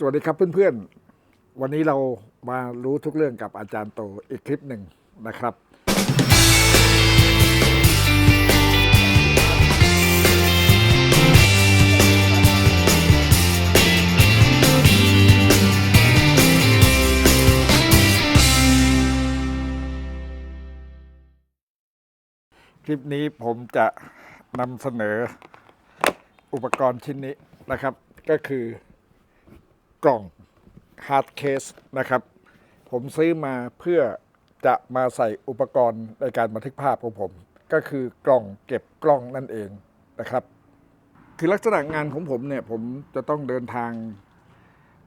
สวัสดีครับเพื่อนๆ วันนี้เรามารู้ทุกเรื่องกับอาจารย์โตอีกคลิปหนึ่งนะครับ คลิปนี้ผมจะนำเสนออุปกรณ์ชิ้นนี้นะครับ ก็คือ กล่อง hard case นะครับ ผมซื้อมาเพื่อจะมาใส่อุปกรณ์ในการบันทึกภาพของผม ก็คือกล่องเก็บกล้องนั่นเองนะครับ คือลักษณะงานของผมเนี่ยผมจะต้องเดินทาง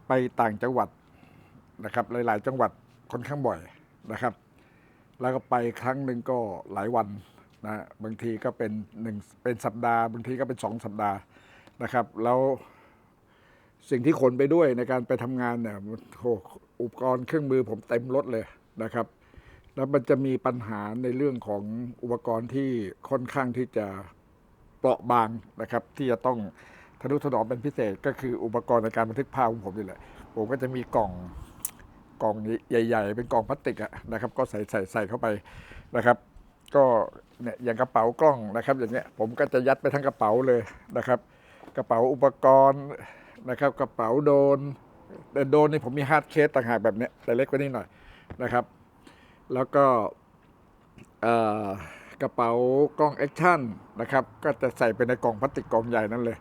ไปต่างจังหวัดนะครับ หลาย ๆ จังหวัดค่อนข้างบ่อยนะครับ แล้วก็ไปครั้งหนึ่งก็หลายวันนะบางทีก็เป็นหนึ่งเป็นสัปดาห์ บางทีก็เป็นสองสัปดาห์นะครับ แล้ว สิ่งที่ขนไปด้วยในการไปทำงานเนี่ยโอ้อุปกรณ์เครื่องมือผมเต็มรถเลยนะครับ แล้วมันจะมีปัญหาในเรื่องของอุปกรณ์ที่ค่อนข้างที่จะเปราะบางนะครับ ที่จะต้องทนุถนอมเป็นพิเศษก็คืออุปกรณ์ในการบันทึกภาพของผมนี่แหละผมก็จะมีกล่องกล่องใหญ่ ๆ เป็นกล่องพลาสติกอะนะครับ ก็ใส่ใส่ใส่เข้าไปนะครับ ก็เนี่ยอย่างกระเป๋ากล้องนะครับ อย่างเงี้ยผมก็จะยัดไปทั้งกระเป๋าเลยนะครับ กระเป๋าอุปกรณ์ นะครับกระเป๋าโดนแต่โดนนี่ผมมีฮาร์ดเคสต่างหากแบบเนี้ยแต่เล็กกว่านี้หน่อยนะครับ แล้วก็กระเป๋ากล้องแอคชั่นนะครับก็จะใส่ไปในกล่องพลาสติกกล่องใหญ่นั่นเลย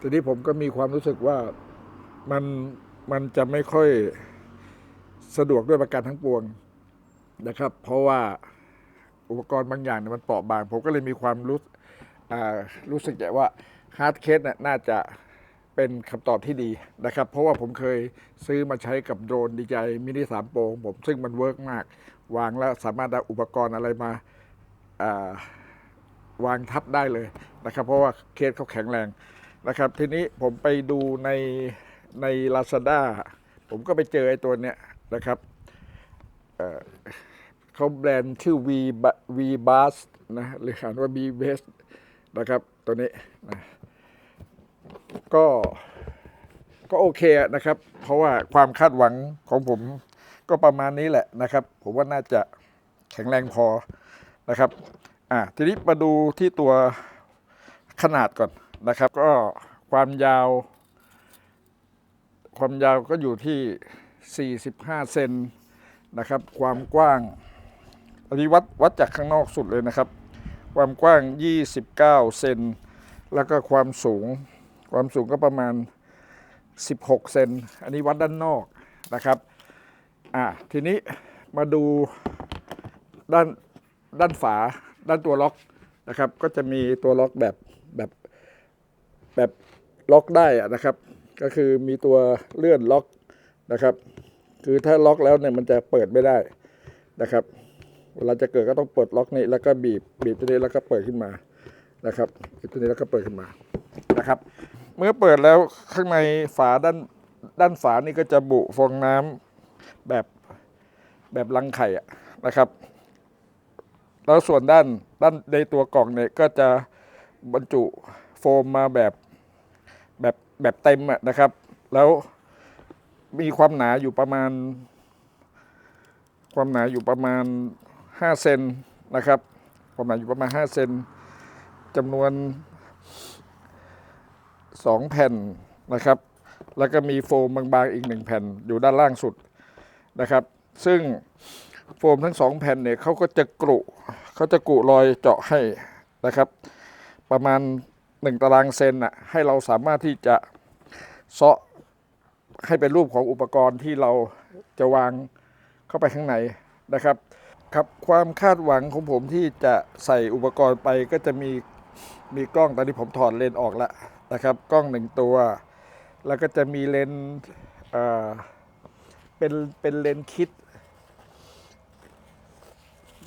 ทีนี้ผมก็มีความรู้สึกว่ามันมันจะไม่ค่อยสะดวกด้วยประการทั้งปวงนะครับ เพราะว่าอุปกรณ์บางอย่างเนี่ยมันเปราะบาง ผมก็เลยมีความรู้รู้สึกว่าฮาร์ดเคสน่ะน่าจะ เป็นคำตอบที่ดีนะครับ เพราะว่าผมเคยซื้อมาใช้กับโดรนดีใจมินิสามโปรของผมซึ่งมันเวิร์กมาก วางแล้วสามารถเอาอุปกรณ์อะไรมาาวางทับได้เลยนะครับ เพราะว่าเคสเขาแข็งแรงนะครับ ทีนี้ผมไปดูในใน Lazada ผมก็ไปเจอไอ้ตัวเนี้ยนะครับเเขาแบรนด์ชื่อ V V Bus นะหรืออ่านว่า B Best นะครับ ตัวนี้นะ ก็ก็โอเคนะครับ เพราะว่าความคาดหวังของผมก็ประมาณนี้แหละนะครับ ผมว่าน่าจะแข็งแรงพอนะครับอะทีนี้มาดูที่ตัวขนาดก่อนนะครับ ก็ความยาว ความยาวก็อยู่ที่ 45 เซนนะครับ ความกว้างอันนี้วัดวัดจากข้างนอกสุดเลยนะครับ ความกว้าง 29 เซนแล้วก็ความสูง ความสูงก็ประมาณ 16 เซน อันนี้วัดด้านนอกนะครับ อ่า ทีนี้มาดูด้านด้านฝาด้านตัวล็อกนะครับ ก็จะมีตัวล็อกแบบแบบแบบล็อกได้อะนะครับ ก็คือมีตัวเลื่อนล็อกนะครับ คือถ้าล็อกแล้วเนี่ยมันจะเปิดไม่ได้นะครับ เวลาจะเกิดก็ต้องเปิดล็อกนี้แล้วก็บีบบีบตัวนี้แล้วก็เปิดขึ้นมานะครับบีบตัวนี้แล้วก็เปิดขึ้นมานะครับ เมื่อเปิดแล้วข้างในฝาด้านด้านฝานี่ก็จะบุฟองน้ำแบบแบบรังไข่ะนะครับ แล้วส่วนด้านด้านในตัวกล่องเนี่ยก็จะบรรจุโฟมมาแบบแบบแบบเต็มะนะครับ แล้วมีความหนาอยู่ประมาณ ความหนาอยู่ประมาณ 5 เซนนะครับ ความหนาอยู่ประมาณ 5 เซนจำนวน 2 แผ่นนะครับ แล้วก็มีโฟมบางๆอีก 1 แผ่นอยู่ด้านล่างสุดนะครับ ซึ่งโฟมทั้งสองแผ่นเนี่ยเขาก็จะกรุเขาจะกรุรอยเจาะให้นะครับ ประมาณ 1 ตารางเซนน่ะให้เราสามารถที่จะเซาะให้เป็นรูปของอุปกรณ์ที่เราจะวางเข้าไปข้างในนะครับครับความคาดหวังของผมที่จะใส่อุปกรณ์ไปก็จะมีมีกล้องตอนนี้ผมถอดเลนส์ออกแล้ว นะครับ กล้องหนึ่งตัว แล้วก็จะมีเลนเป็นเป็นเลนคิด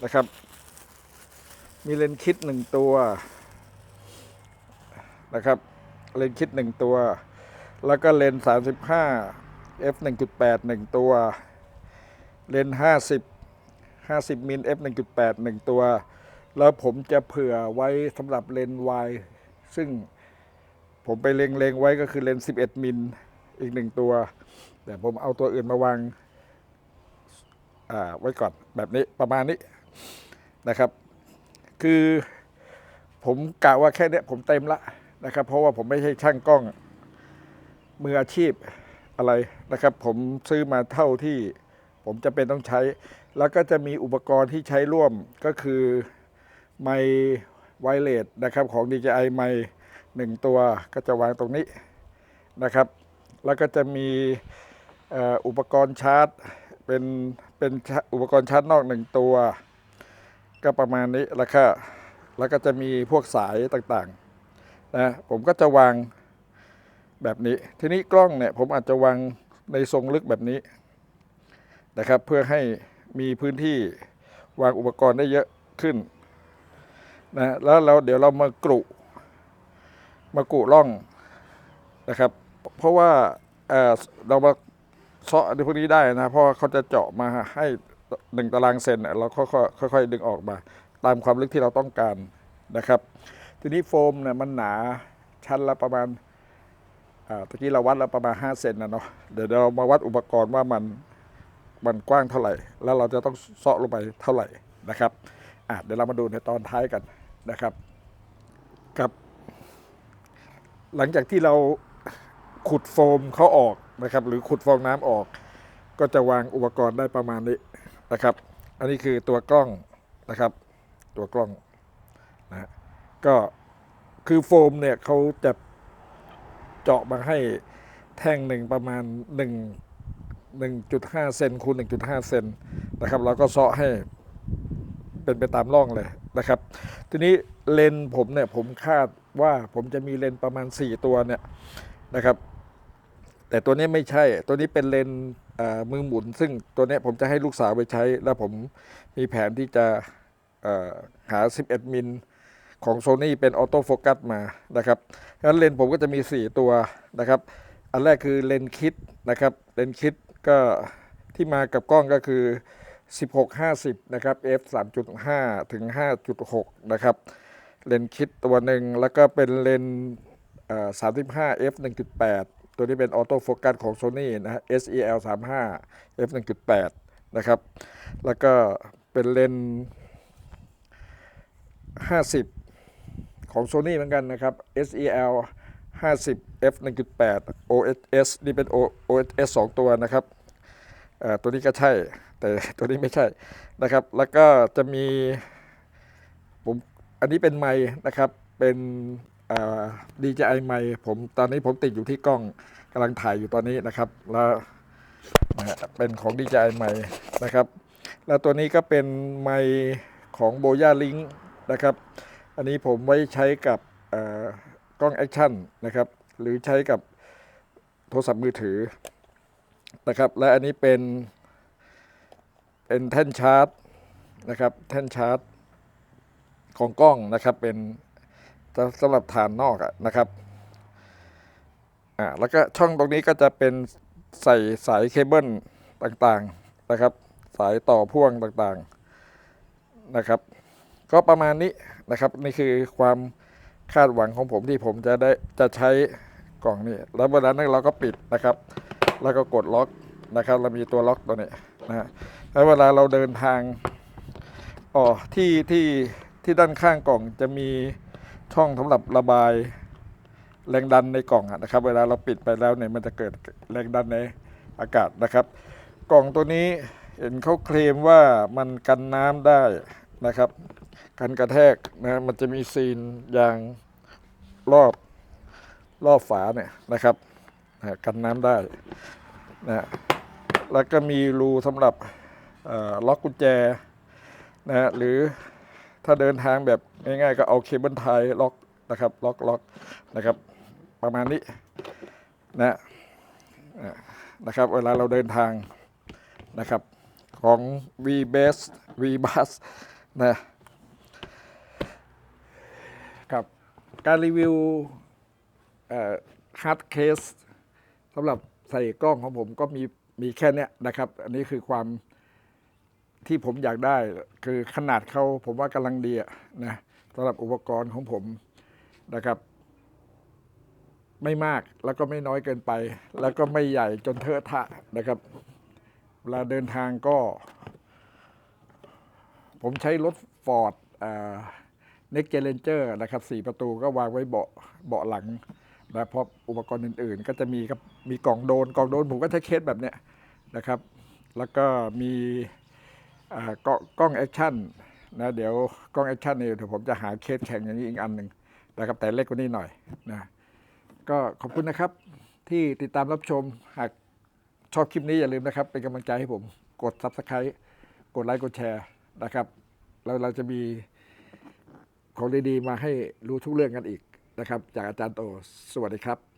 นะครับ มีเลนคิดหนึ่งตัวนะครับ เลนคิดหนึ่งตัว แล้วก็เลนส์35 f 1.8หนึ่งตัว เลนส์50 50มิล f 1.8หนึ่งตัว แล้วผมจะเผื่อไว้สำหรับเลนส์ y ซึ่ง ผมไปเล็งๆไว้ก็คือเลนส์11 มิลอีกหนึ่งตัว แต่ผมเอาตัวอื่นมาวางาไว้ก่อนแบบนี้ประมาณนี้นะครับ คือผมกะว่าแค่เนี้ยผมเต็มละนะครับ เพราะว่าผมไม่ใช่ช่างกล้องมืออาชีพอะไรนะครับ ผมซื้อมาเท่าที่ผมจะเป็นต้องใช้ แล้วก็จะมีอุปกรณ์ที่ใช้ร่วมก็คือไมค์ไวเลสนะครับของ DJI ไมค์ หนึ่งตัวก็จะวางตรงนี้นะครับ แล้วก็จะมีอุปกรณ์ชาร์จเป็นเป็นอุปกรณ์ชาร์จนอกหนึ่งตัว ก็ประมาณนี้แล้วก็แล้วก็จะมีพวกสายต่างๆนะผมก็จะวางแบบนี้ ทีนี้กล้องเนี่ยผมอาจจะวางในทรงลึกแบบนี้นะครับ เพื่อให้มีพื้นที่วางอุปกรณ์ได้เยอะขึ้นนะแล้วเราเดี๋ยวเรามากรุ มากรุร่องนะครับ เพราะว่าเออเรามาเซาะในพวกนี้ได้นะ เพราะเขาจะเจาะมาให้หนึ่งตารางเซนเราค่อยๆค่อยดึงออกมา ตามความลึกที่เราต้องการนะครับ ทีนี้โฟมเนี่ยมันหนาชั้นละประมาณอ่าตะกี้เราวัดแล้วประมาณ 5 เซนนะเนาะเดี๋ยวเรามาวัดอุปกรณ์ว่ามันมันกว้างเท่าไหร่ แล้วเราจะต้องเซาะลงไปเท่าไหร่นะครับอะเดี๋ยวเรามาดูในตอนท้ายกันนะครับครับ หลังจากที่เราขุดโฟมเขาออกนะครับ หรือขุดฟองน้ำออก ก็จะวางอุปกรณ์ได้ประมาณนี้นะครับ อันนี้คือตัวกล้องนะครับ ตัวกล้องนะก็คือโฟมเนี่ยเขาจะเจาะมาให้แท่งหนึ่งประมาณ 1 1.5เซนคูณ1.5เซนนะครับ แล้วก็เซาะให้เป็นไปตามร่องเลยนะครับ ทีนี้เลนผมเนี่ยผมคาด ว่าผมจะมีเลนประมาณ 4 ตัวเนี่ยนะครับ แต่ตัวนี้ไม่ใช่ตัวนี้เป็นเลนมือหมุน ซึ่งตัวนี้ผมจะให้ลูกสาวไปใช้ แล้วผมมีแผนที่จะหา 11 มิลของ Sony เป็นออโต้โฟกัสมานะครับดังนั้นเลนผมก็จะมี 4 ตัวนะครับ อันแรกคือเลนคิดนะครับเลนคิดก็ที่มากับกล้องก็คือ 16-50 นะครับ f 3.5 ถึง 5.6 นะครับ เลนคิดตัวหนึ่งแล้วก็เป็นเลนส์เอ่อ35 f 1.8ตัวนี้เป็นออโต้โฟกัสของ Sony นะฮะ SEL 35 f 1.8นะครับ แล้วก็เป็นเลนส์50 ของ Sony เหมือนกันนะครับ SEL 50 f 1.8 OSS นี่เป็น O- OSS 2 ตัวนะครับ ตัวนี้ก็ใช่ แต่ตัวนี้ไม่ใช่นะครับ แล้วก็จะมี อันนี้เป็นไมค์นะครับเป็นดีเอ่อไมค์ผมตอนนี้ผมติดอยู่ที่กล้องกำลังถ่ายอยู่ตอนนี้นะครับ แล้วนะเป็นของ DJI ไอมค์นะครับ แล้วตัวนี้ก็เป็นไมค์ของ Boya Link นะครับ อันนี้ผมไว้ใช้กับกล้องแอคชั่นนะครับ หรือใช้กับโทรศัพท์มือถือนะครับ และอันนี้เป็นเป็นแท่นชาร์จนะครับ แท่นชาร์จ ของกล้องนะครับเป็นสำหรับฐานนอกนะครับอ่าแล้วก็ช่องตรงนี้ก็จะเป็นใส่สายเคเบิลต่างๆนะครับ สายต่อพ่วงต่างๆนะครับ ก็ประมาณนี้นะครับนี่คือความคาดหวังของผมที่ผมจะได้จะใช้กล่องนี้ แล้วเวลานั้นเราก็ปิดนะครับ แล้วก็กดล็อกนะครับ เรามีตัวล็อกตัวนี้นะฮะแล้วเวลาเราเดินทางอ๋อที่ที่ ที่ด้านข้างกล่องจะมีช่องสำหรับระบายแรงดันในกล่องนะครับ เวลาเราปิดไปแล้วเนี่ยมันจะเกิดแรงดันในอากาศนะครับ กล่องตัวนี้เห็นเขาเคลมว่ามันกันน้ำได้นะครับ กันกระแทกนะมันจะมีซีนยางรอบรอบฝาเนี่ยนะครับนะกันน้ำได้นะแล้วก็มีรูสำหรับล็อกกุญแจนะฮะหรือ ถ้าเดินทางแบบง่ายๆ ก็เอาเคเบิลไทยล็อกนะครับล็อกล็อกนะครับ ประมาณนี้นะนะครับ เวลาเราเดินทางนะครับของ V Base V Bus นะครับการรีวิวฮาร์ดเคสสำหรับใส่กล้องของผมก็มีมีแค่นี้นะครับ อันนี้คือความ ที่ผมอยากได้ คือขนาดเขาผมว่ากำลังดีนะสำหรับอุปกรณ์ของผมนะครับ ไม่มากแล้วก็ไม่น้อยเกินไป แล้วก็ไม่ใหญ่จนเทอะทะนะครับ เวลาเดินทางก็ ผมใช้รถฟอร์ดเน็กเจเลนเจอร์นะครับสี่ประตูก็วางไว้เบาะเบาะหลังนะเพราะอุปกรณ์อื่น ๆ ก็จะมีครับมีกล่องโดนกล่องโดนผมก็ใช้เคสแบบเนี้ยนะครับ แล้วก็มี กล้องกล้องแอคชั่นนะเดี๋ยวกล้องแอคชั่นเนี่ยเดี๋ยวผมจะหาเคสแข่งอย่างนี้อีกอันหนึ่งนะครับแต่เล็กกว่านี้หน่อยนะก็ขอบคุณนะครับที่ติดตามรับชมหากชอบคลิปนี้อย่าลืมนะครับ เป็นกำลังใจให้ผมกด Subscribe กดไลค์กดแชร์นะครับแล้วเราจะมีของดีๆมาให้รู้ทุกเรื่องกันอีกนะครับ จากอาจารย์โตสวัสดีครับ